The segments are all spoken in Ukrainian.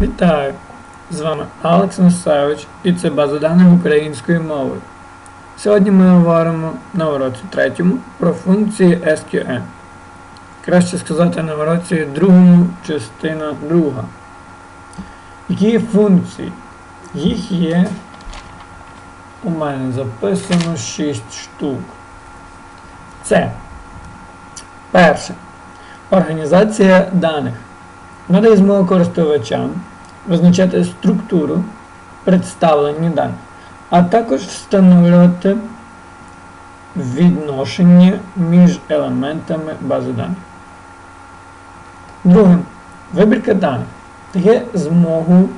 Вітаю! З вами Алекс Насевич і це база даних української мови. Сьогодні ми говоримо на уроці третьому про функції SQL. Краще сказати на уроці другому частина друга. Які функції? Їх є у мене записано 6 штук. Це перше. Організація даних. Надає змогу користувачам визначати структуру представлення даних, а також встановлювати відношення між елементами бази даних. Друге. Вибірка даних дає змогу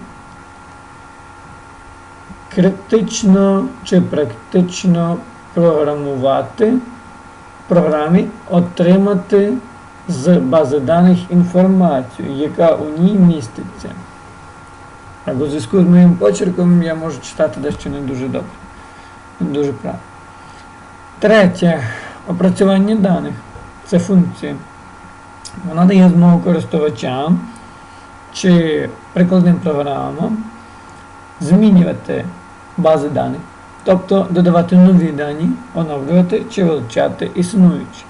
критично чи практично програмувати програмі отримати з бази даних інформацію, яка у ній міститься. Так, у зв'язку з моїм почерком я можу читати дещо не дуже добре. Не дуже правильно. Третє. Опрацювання даних. Це функція. Вона дає змогу користувачам чи прикладним програмам змінювати бази даних, тобто додавати нові дані, оновлювати чи вилучати існуючі.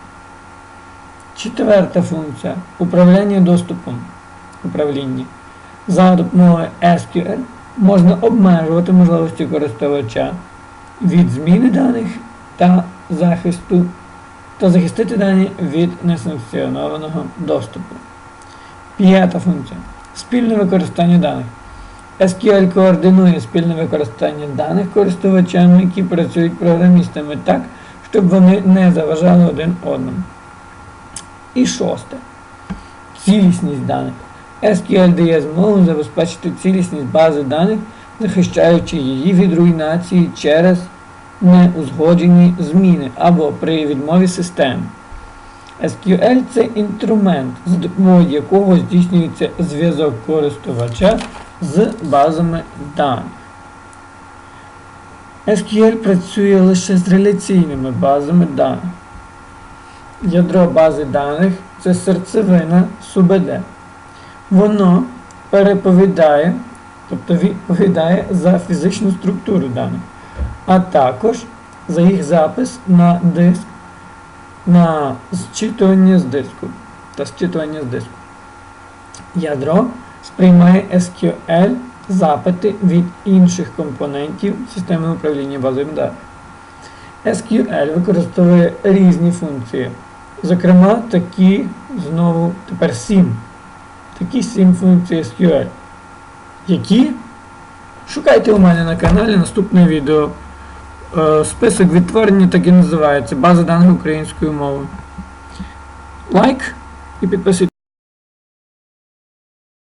Четверта функція управління доступом. Управління. За допомогою SQL можна обмежувати можливості користувача від зміни даних та захисту та захистити дані від несанкціонованого доступу. П'ята функція. Спільне використання даних. SQL координує спільне використання даних користувачами, які працюють програмістами так, щоб вони не заважали один одному. І шосте. Цілісність даних. SQL дає змогу забезпечити цілісність бази даних, захищаючи її від руйнації через неузгоджені зміни або при відмові системи. SQL це інструмент, за допомогою якого здійснюється зв'язок користувача з базами даних. SQL працює лише з реляційними базами даних. Ядро бази даних це серцевина СУБД. Воно переповідає, тобто відповідає за фізичну структуру даних, а також за їх запис на диск, на зчитування з диску та зчитування з диску. Ядро сприймає SQL запити від інших компонентів системи управління базовим даних. SQL використовує різні функції. Зокрема, такі, знову, тепер 7. Такі 7 функцій SQL. Які? Шукайте у мене на каналі наступне відео. Е, Список відтворення так і називається. База даних українською мовою. Лайк і підписуйтесь.